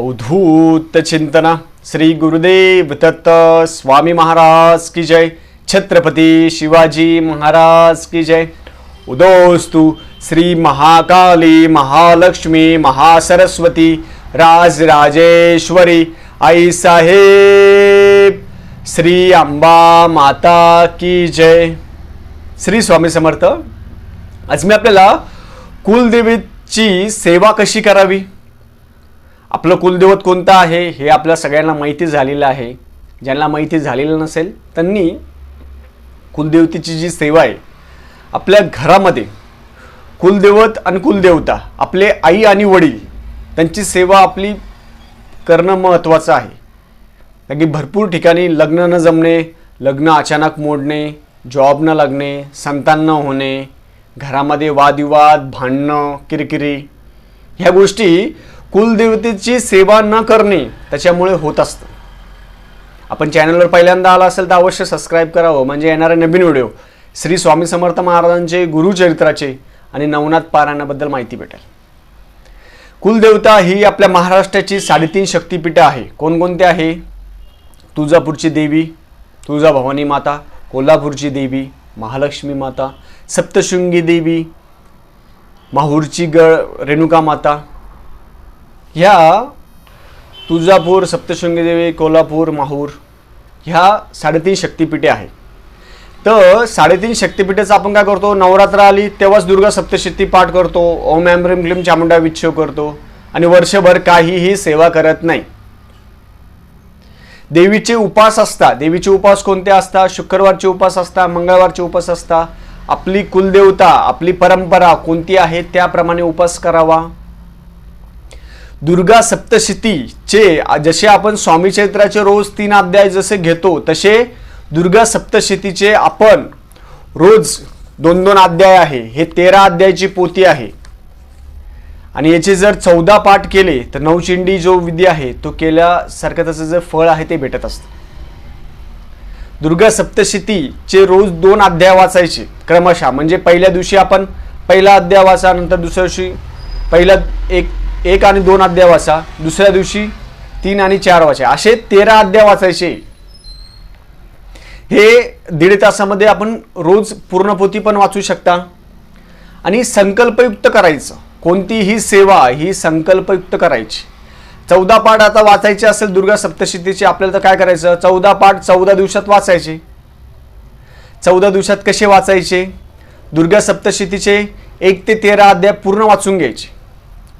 अवधूत चिंतना श्री गुरुदेव दत्त स्वामी महाराज की जय। छत्रपती शिवाजी महाराज की जय। उदोस्तु श्री महाकाली महालक्ष्मी महासरस्वती राजराजेश्वरी आई साहेब। श्री अंबा माता की जय। श्री स्वामी समर्थ आज मी आपल्याला कुलदेवीची सेवा कशी करावी? आपलं कुलदैवत कोणतं आहे हे आपल्या सगळ्यांना माहिती झालेलं आहे. ज्यांना माहिती झालेलं नसेल त्यांनी कुलदेवतेची जी सेवा आहे आपल्या घरामध्ये कुलदैवत आणि कुलदेवता आपले आई आणि वडील त्यांची सेवा आपली करणं महत्त्वाचं आहे. कारण की भरपूर ठिकाणी लग्न न जमणे लग्न अचानक मोडणे जॉब न लागणे संतान न होणे घरामध्ये वादविवाद भांडणं किरकिरी ह्या गोष्टी कुलदेवतेची सेवा न करणे त्याच्यामुळे होत असतं. आपण चॅनलवर पहिल्यांदा आला असेल तर अवश्य सबस्क्राईब करावं. म्हणजे येणारे नवीन व्हिडिओ श्री स्वामी समर्थ महाराजांचे गुरुचरित्राचे आणि नवनाथ पारायणाबद्दल माहिती भेटेल. कुलदेवता ही आपल्या महाराष्ट्राची साडेतीन शक्तिपीठं आहे. कोणकोणते आहे? तुळजापूरची देवी तुळजा भवानी माता कोल्हापूरची देवी महालक्ष्मी माता सप्तशृंगी देवी माहूरची गळ रेणुका माता ह्या तुळजापूर सप्तशृंगी देवी कोल्हापूर माहूर ह्या साडेतीन शक्तिपीठे आहेत. तर साडेतीन शक्तिपीठाचं आपण काय करतो? नवरात्र आली तेव्हाच दुर्गा सप्तशती पाठ करतो ओम एम ह्रीम क्लीम चामुंडा विच्छेव करतो आणि वर्षभर काहीही सेवा करत नाही. देवीचे उपास असता देवीचे उपास कोणते असता? शुक्रवारचे उपास असता मंगळवारचे उपास असता आपली कुलदेवता आपली परंपरा कोणती आहे? त्याप्रमाणे उपास करावा. दुर्गा सप्तशतीचे जसे आपण स्वामी चैत्राचे रोज तीन अध्याय जसे घेतो तसे दुर्गा सप्तशतीचे आपण रोज दोन दोन अध्याय आहे. हे तेरा अध्यायाची पोती आहे. आणि याचे जर चौदा पाठ केले तर नवचिंडी जो विधी आहे तो केल्यासारखं त्याचं जे फळ आहे ते भेटत असतं. दुर्गा सप्तशतीचे रोज दोन अध्याय वाचायचे क्रमशः. म्हणजे पहिल्या दिवशी आपण पहिला अध्याय वाचा नंतर दुसऱ्या दिवशी पहिला एक एक आणि दोन अध्याय वाचा दुसऱ्या दिवशी तीन आणि चार वाचा. असे तेरा अध्याय वाचायचे. हे दीड तासामध्ये आपण रोज पूर्णपोती पण वाचू शकता. आणि संकल्पयुक्त करायचं. कोणतीही सेवा ही संकल्पयुक्त करायची. चौदा पाठ आता वाचायचे असेल दुर्गा सप्तशतीचे आपल्याला तर काय करायचं? चौदा पाठ चौदा दिवसात वाचायचे. चौदा दिवसात कसे वाचायचे? दुर्गा सप्तशतीचे एक ते तेरा अध्याय पूर्ण वाचून घ्यायचे.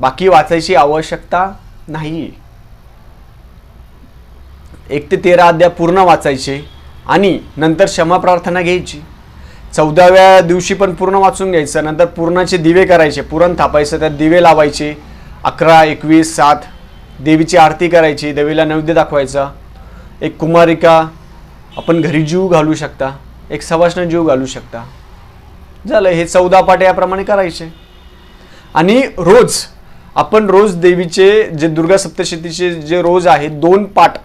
बाकी वाचायची आवश्यकता नाही. एक ते तेरा अध्याय पूर्ण वाचायचे आणि नंतर क्षमा प्रार्थना घ्यायची. चौदाव्या दिवशी पण पूर्ण वाचून घ्यायचं नंतर पूर्णाचे दिवे करायचे पुरण थापायचं त्यात दिवे लावायचे. अकरा एकवीस सात देवीची आरती करायची देवीला नैवेद्य दाखवायचा. एक कुमारिका आपण घरी जीव घालू शकता एक सवाष्ण जीव घालू शकता. झालं हे चौदा पाठ याप्रमाणे करायचे. आणि रोज आपण रोज देवीचे जे दुर्गा सप्तशतीचे जे रोज आहे दोन पाठ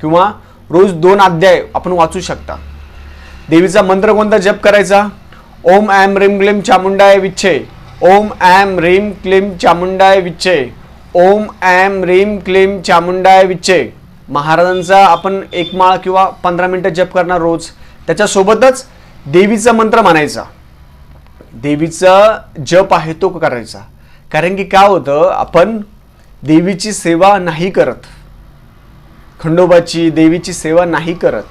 किंवा रोज दोन अध्याय आपण वाचू शकता. देवीचा मंत्र कोणता? जप करायचा. ओम ॲम रीम क्लेम चामुंडाय विच्छे. ओम ॲम रीम क्लेम चामुंडाय विच्छे. ओम ॲम रीम क्लेम चामुंडाय विच्छे. महाराजांचा आपण एक माळ किंवा पंधरा मिनटं जप करणार रोज. त्याच्यासोबतच देवीचा मंत्र म्हणायचा. देवीचा जप आहे तो करायचा. कारण की काय होतं आपण देवीची सेवा नाही करत. खंडोबाची देवीची सेवा नाही करत.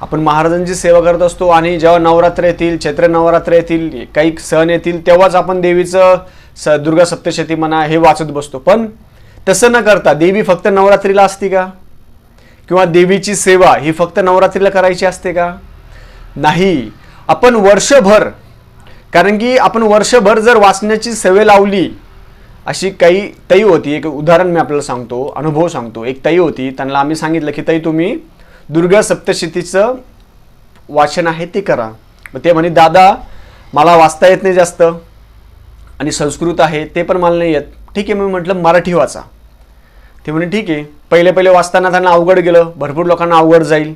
आपण महाराजांची सेवा करत असतो आणि जेव्हा नवरात्र येतील चैत्र नवरात्र येतील काही सण येतील तेव्हाच आपण देवीचं स दुर्गा सप्तशती म्हणा हे वाचत बसतो. पण तसं न करता देवी फक्त नवरात्रीला असते का? किंवा देवीची सेवा ही फक्त नवरात्रीला करायची असते का? नाही. आपण वर्षभर कारण की आपण वर्षभर जर वाचण्याची सवय लावली अशी काही तई होती. एक उदाहरण मी आपल्याला सांगतो अनुभव सांगतो. एक तई होती त्यांना आम्ही सांगितलं की ताई तुम्ही दुर्गा सप्तशतीचं वाचन आहे ते करा. मग ते म्हणे दादा मला वाचता येत नाही जास्त आणि संस्कृत आहे ते पण मला नाही येत. ठीक आहे. मी म्हटलं मराठी वाचा. ते म्हणे ठीक आहे. पहिले पहिले वाचताना त्यांना अवघड गेलं भरपूर लोकांना अवघड जाईल.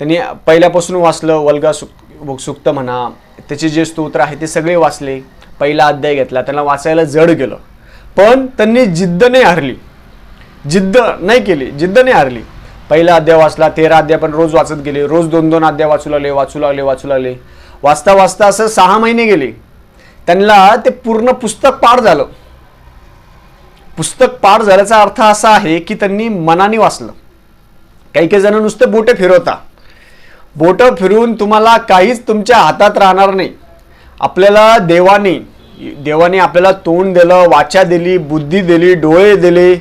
त्यांनी पहिल्यापासून वाचलं वल्गा सुक सुक्त म्हणा त्याचे जे स्तोत्र आहे ते सगळे वाचले. पहिला अध्याय घेतला त्यांना वाचायला जड गेलं. पण त्यांनी जिद्द नाही हरली. जिद्द नाही केली जिद्द नाही हारली. पहिला अध्याय वाचला तेरा अध्याय पण रोज वाचत गेले. रोज दोन दोन अध्याय वाचू लागले वाचू लागले वाचू लागले. वाचता वाचता असं सहा महिने गेले. त्यांना ते पूर्ण पुस्तक पार झालं. पुस्तक पार झाल्याचा अर्थ असा आहे की त्यांनी मनाने वाचलं. काही काही जण नुसते बोटे फिरवता. बोटं फिरून तुम्हाला काहीच तुमच्या हातात राहणार नाही. आपल्याला देवाने देवाने आपल्याला तोंड दिलं वाचा दिली बुद्धी दिली डोळे दिले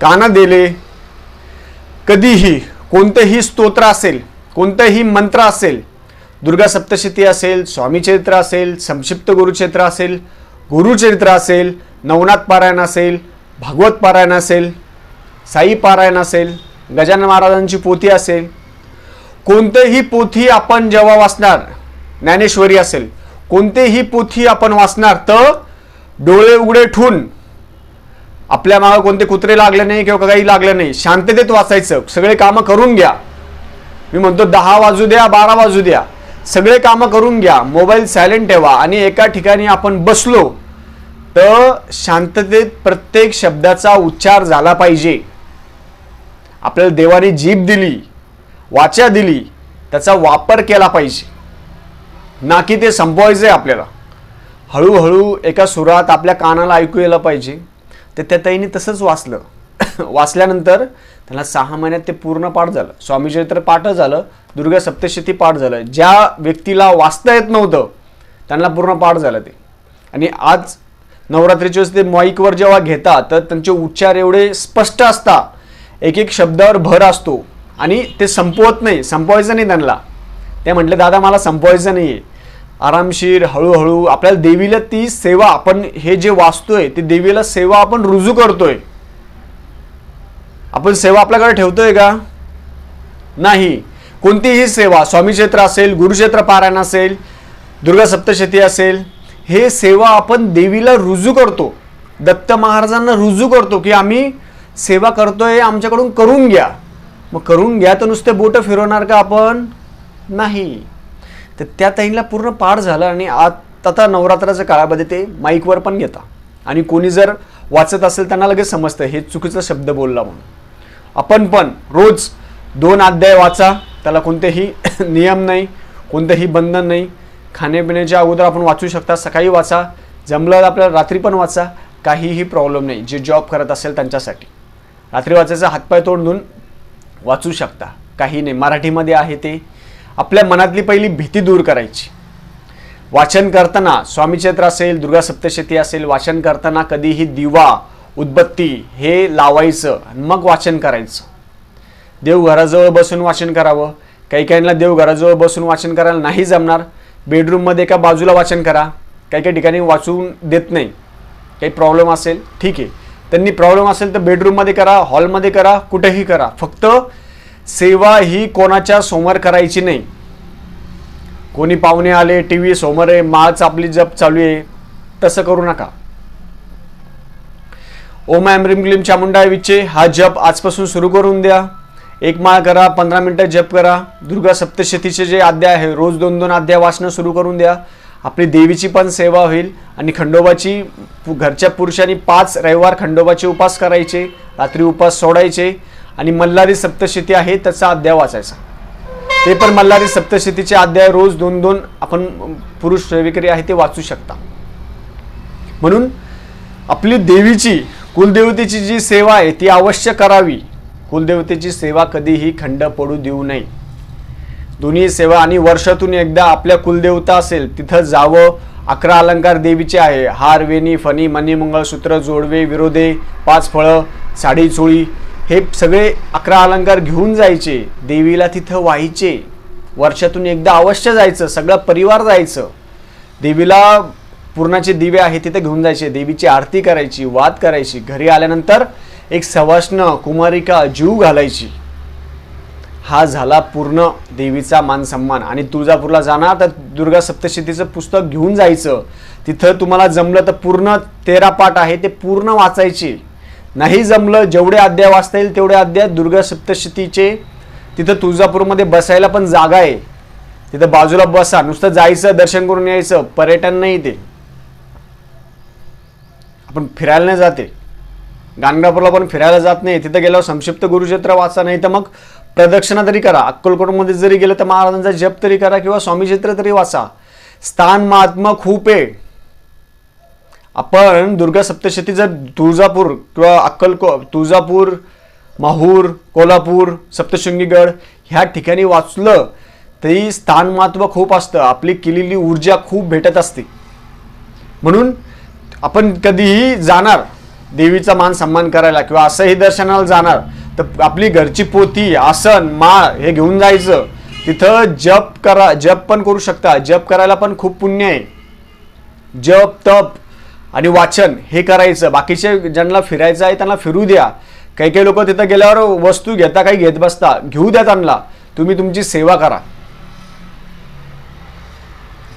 कानं दिले. कधीही कोणतंही स्तोत्र असेल कोणतंही मंत्र असेल दुर्गा सप्तशती असेल स्वामीचरित्र असेल संक्षिप्त गुरुचरित्र असेल गुरुचरित्र असेल नवनाथ पारायण असेल भागवत पारायण असेल साई पारायण असेल गजानन महाराजांची पोथी असेल कोणतेही पोथी आपण जेव्हा वाचणार ज्ञानेश्वरी असेल कोणतेही पोथी आपण वाचणार तर डोळे उघडे ठून आपल्या मागं कोणते कुत्रे लागले नाही किंवा काही लागलं नाही शांततेत वाचायचं. सगळे कामं करून घ्या. मी म्हणतो दहा वाजू द्या बारा वाजू द्या. सगळे कामं करून घ्या. मोबाईल सायलेंट ठेवा आणि एका ठिकाणी आपण बसलो तर शांततेत प्रत्येक शब्दाचा उच्चार झाला पाहिजे. आपल्याला देवाने जीभ दिली. वाचा दिली त्याचा वापर केला पाहिजे. ना की ते संपवायचं आहे आपल्याला. हळूहळू एका सुरात आपल्या कानाला ऐकू यायला पाहिजे. तर त्या ताईने तसंच वाचलं. वाचल्यानंतर त्याला सहा महिन्यात ते पूर्ण पाठ झालं. स्वामीचरित्र पाठ झालं दुर्गा सप्तशती पाठ झालं. ज्या व्यक्तीला वाचता येत नव्हतं त्यांना पूर्ण पाठ झालं ते. आणि आज नवरात्रीचे ते माईकवर जेव्हा घेतात तर त्यांचे उच्चार एवढे स्पष्ट असतात. एक एक शब्दावर भर असतो. आणि ते संपवत नाही संपवायचं नाही त्यांना. ते म्हटले दादा मला संपवायचं नाही आहे आरामशीर हळूहळू आपल्याला देवीला ती सेवा आपण हे जे वाचतोय ती देवीला सेवा आपण रुजू करतोय. आपण सेवा आपल्याकडे ठेवतोय का? नाही. कोणतीही सेवा स्वामीक्षेत्र असेल गुरुक्षेत्र पारायण असेल दुर्गा सप्तशती असेल हे सेवा आपण देवीला रुजू करतो. दत्त महाराजांना रुजू करतो की आम्ही सेवा करतोय आमच्याकडून करून घ्या. मग करून घ्या तर नुसते बोटं फिरवणार का आपण? नाही. तर त्या ताईंना पूर्ण पाड झालं आणि आत आता नवरात्राच्या काळामध्ये ते माईकवर पण घेता. आणि कोणी जर वाचत असेल त्यांना लगेच समजतं हे चुकीचा शब्द बोलला म्हणून. आपण पण रोज दोन अध्याय वाचा त्याला कोणतेही नियम नाही कोणतंही बंधन नाही. खाण्यापिण्याच्या अगोदर आपण वाचू शकता सकाळी वाचा जमलं तर आपल्याला रात्री पण वाचा काहीही प्रॉब्लेम नाही. जे जॉब करत असेल त्यांच्यासाठी. रात्री वाचायचा हातपाय तोंड धुवून वाचू शकता. काही नाही मराठीमध्ये आहे ते. आपल्या मनातली पहिली भीती दूर करायची. वाचन करताना स्वामीचरित्र असेल दुर्गा सप्तशती असेल वाचन करताना कधीही दिवा उदबत्ती हे लावायचं आणि मग वाचन करायचं. देवघराजवळ बसून वाचन करावं. काही काहींना देवघराजवळ बसून वाचन करायला नाही जमणार. बेडरूममध्ये एका बाजूला वाचन करा. काही काही ठिकाणी वाचून देत नाही. काही प्रॉब्लेम असेल ठीक आहे. त्यांनी प्रॉब्लेम असेल तर बेडरूममध्ये करा हॉलमध्ये करा कुठेही करा. फक्त सेवा ही कोणाच्या समोर करायची नाही. कोणी पाहुणे आले टी व्ही समोर आहे माळच आपली जप चालू आहे तसं करू नका. ओम ॲम रिम चामुंडा विचे हा जप आजपासून सुरू करून द्या. एक माळ करा पंधरा मिनटं जप करा. दुर्गा सप्तशतीचे जे अध्याय आहे रोज दोन दोन अध्याय वाचणं सुरू करून द्या. आपली देवीची पण सेवा होईल आणि खंडोबाची पु- घरच्या पुरुषांनी पाच रविवार खंडोबाचे उपास करायचे रात्री उपास सोडायचे आणि मल्हारी सप्तशती आहे त्याचा अध्याय वाचायचा. ते पण मल्हारी सप्तशतीचे अध्याय रोज दोन दोन आपण पुरुष सेवेकरी आहे ते वाचू शकता. म्हणून आपली देवीची कुलदेवतेची जी सेवा आहे ती अवश्य करावी. कुलदेवतेची सेवा कधीही खंड पडू देऊ नये. दोन्ही सेवा आणि वर्षातून एकदा आपल्या कुलदेवता असेल तिथं जावं. अकरा अलंकार देवीचे आहे. हार वेणी फणी मनी मंगळसूत्र जोडवे विरोधे पाच फळं साडी चोळी हे सगळे अकरा अलंकार घेऊन जायचे. देवीला तिथं व्हायचे. वर्षातून एकदा अवश्य जायचं. सगळं परिवार जायचं. देवीला पूर्णाचे दिवे आहे तिथे घेऊन जायचे. देवीची आरती करायची वाद करायची. घरी आल्यानंतर एक सवाष्ण कुमारिका जीव घालायची. हा झाला पूर्ण देवीचा मान सन्मान. आणि तुळजापूरला जाणार तर दुर्गा सप्तशतीचं पुस्तक घेऊन जायचं. तिथं तुम्हाला जमलं तर पूर्ण तेरा पाठ आहे ते पूर्ण वाचायचे. नाही जमलं जेवढे अध्याय वाचता येईल तेवढे अध्याय दुर्गा सप्तशतीचे. तिथं तुळजापूरमध्ये बसायला पण जागा आहे. तिथं बाजूला बसा नुसतं जायचं दर्शन करून यायचं पर्यटन नाही ते. आपण फिरायला नाही जाते. गाणगापूरला पण फिरायला जात नाही. तिथं गेल्यावर संक्षिप्त गुरुक्षेत्र वाचा नाही तर मग प्रदक्षिणा तरी करा. अक्कलकोटमध्ये जरी गेलं तर महाराजांचा जप तरी करा किंवा स्वामीचित्र तरी वाचा. स्थान महात्मा खूप आहे. आपण दुर्गा सप्तशती जर तुळजापूर किंवा अक्कलको तुळजापूर माहूर कोल्हापूर सप्तशृंगीगड ह्या ठिकाणी वाचलं तरी स्थान महत्त्व खूप असतं. आपली केलेली ऊर्जा खूप भेटत असते. म्हणून आपण कधीही जाणार देवीचा मान सन्मान करायला किंवा असंही दर्शनाला जाणार तर आपली घरची पोथी आसन माळ हे घेऊन जायचं. तिथं जप करा जप पण करू शकता. जप करायला पण खूप पुण्य आहे. जप तप आणि वाचन हे करायचं. बाकीचे ज्यांना फिरायचं आहे त्यांना फिरू द्या. काही काही लोक तिथं गेल्यावर वस्तू घेता काही घेत बसता. घेऊ द्या त्यांना. तुम्ही तुमची सेवा करा.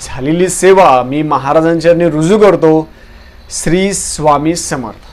झालेली सेवा मी महाराजांच्या रुजू करतो. श्री स्वामी समर्थ.